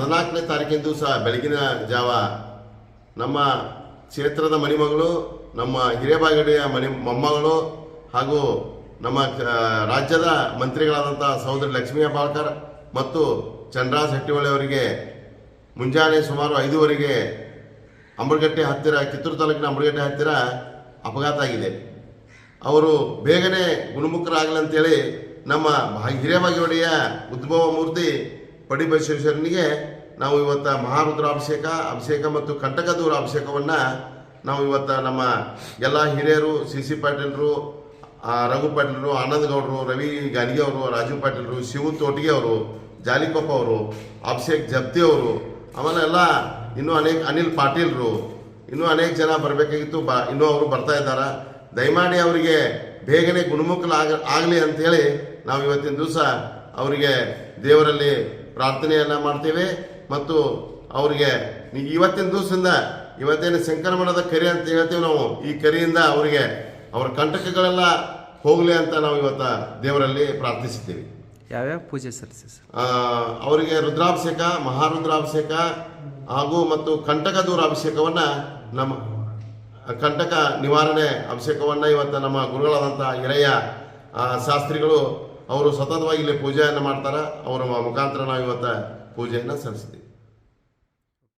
ಹದಿನಾಲ್ಕನೇ ತಾರೀಕಿನ ಸಹ ಬೆಳಗಿನ ಜಾವ ನಮ್ಮ ಕ್ಷೇತ್ರದ ಮಣಿಮಗಳು, ನಮ್ಮ ಹಿರೇಬಾಗಡಿಯ ಮಣಿ ಮೊಮ್ಮಗಳು ಹಾಗೂ ನಮ್ಮ ರಾಜ್ಯದ ಮಂತ್ರಿಗಳಾದಂಥ ಸಹೋದರಿ ಲಕ್ಷ್ಮೀ ಹೆಬ್ಬಾಳ್ಕರ್ ಮತ್ತು ಚಂದ್ರಾ ಹೆಟ್ಟಿಹೊಳೆ ಅವರಿಗೆ ಮುಂಜಾನೆ ಸುಮಾರು ಐದುವರೆಗೆ ಅಂಬರ್ಗಟ್ಟೆ ಹತ್ತಿರ, ಕಿತ್ತೂರು ತಾಲೂಕಿನ ಅಂಬರಗಟ್ಟೆ ಹತ್ತಿರ ಅಪಘಾತ ಆಗಿದೆ. ಅವರು ಬೇಗನೆ ಗುಣಮುಖರಾಗಲಿ ಅಂತೇಳಿ ನಮ್ಮ ಹಿರೇಬಾಗೇವಾಡಿಯ ಉದ್ಭವ ಮೂರ್ತಿ ಪಡಿಬಸವೇಶ್ವರನಿಗೆ ನಾವು ಇವತ್ತ ಮಹಾರುದ್ರಾಭಿಷೇಕ, ಅಭಿಷೇಕ ಮತ್ತು ಕಂಟಕದೂರ ಅಭಿಷೇಕವನ್ನು ನಾವು ಇವತ್ತ ನಮ್ಮ ಎಲ್ಲ ಹಿರಿಯರು, ಸಿ ಸಿ ಪಾಟೀಲರು ರಘು ಪಾಟೀಲರು ಆನಂದ್ ಗೌಡರು ರವಿ ಗಾನಿಗೆ ಅವರು, ರಾಜು ಪಾಟೀಲರು, ಶಿವು ತೋಟಿಗೆ ಅವರು, ಜಾಲಿಕೊಪ್ಪ ಅವರು, ಅಭಿಷೇಕ್ ಜಪ್ತಿ ಅವರು ಆಮೇಲೆ ಎಲ್ಲ ಇನ್ನೂ ಅನೇಕ ಅನಿಲ್ ಪಾಟೀಲ್ರು, ಇನ್ನೂ ಅನೇಕ ಜನ ಬರಬೇಕಾಗಿತ್ತು, ಬ, ಇನ್ನೂ ಅವರು ಬರ್ತಾ ಇದ್ದಾರೆ. ದಯಮಾಡಿ ಅವರಿಗೆ ಬೇಗನೆ ಗುಣಮುಖಲಾಗ, ಆಗಲಿ ಅಂತೇಳಿ ನಾವು ಇವತ್ತಿನ ದಿವಸ ಅವರಿಗೆ ದೇವರಲ್ಲಿ ಪ್ರಾರ್ಥನೆಯನ್ನು ಮಾಡ್ತೇವೆ ಮತ್ತು ಅವರಿಗೆ ಇವತ್ತಿನ ದಿವಸದಿಂದ ಇವತ್ತೇನು ಸಂಕ್ರಮಣದ ಕರಿ ಅಂತ ಹೇಳ್ತೀವಿ ನಾವು ಈ ಕರಿಯಿಂದ ಅವರಿಗೆ ಅವರ ಕಂಟಕಗಳೆಲ್ಲ ಹೋಗಲಿ ಅಂತ ನಾವು ಇವತ್ತು ದೇವರಲ್ಲಿ ಪ್ರಾರ್ಥಿಸಿದ್ದೀವಿ. ಯಾವ್ಯಾವ ಪೂಜೆ ಸಲ್ಲಿಸಿ ಅವರಿಗೆ ರುದ್ರಾಭಿಷೇಕ ಮಹಾರುದ್ರಾಭಿಷೇಕ ಹಾಗೂ ಮತ್ತು ಕಂಟಕ ದೂರ ಅಭಿಷೇಕವನ್ನು ನಮ್ಮ ಕಂಟಕ ನಿವಾರಣೆ ಅಭಿಷೇಕವನ್ನು ಇವತ್ತು ನಮ್ಮ ಗುರುಗಳಾದಂಥ ಹಿರಿಯ ಶಾಸ್ತ್ರಿಗಳು ಅವರು ಸತತವಾಗಿ ಇಲ್ಲಿ ಪೂಜೆಯನ್ನು ಮಾಡ್ತಾರೆ. ಅವರ ಮುಖಾಂತರ ನಾವು ಇವತ್ತು ಪೂಜೆಯನ್ನು ಸಲ್ಲಿಸಿದ್ದೀವಿ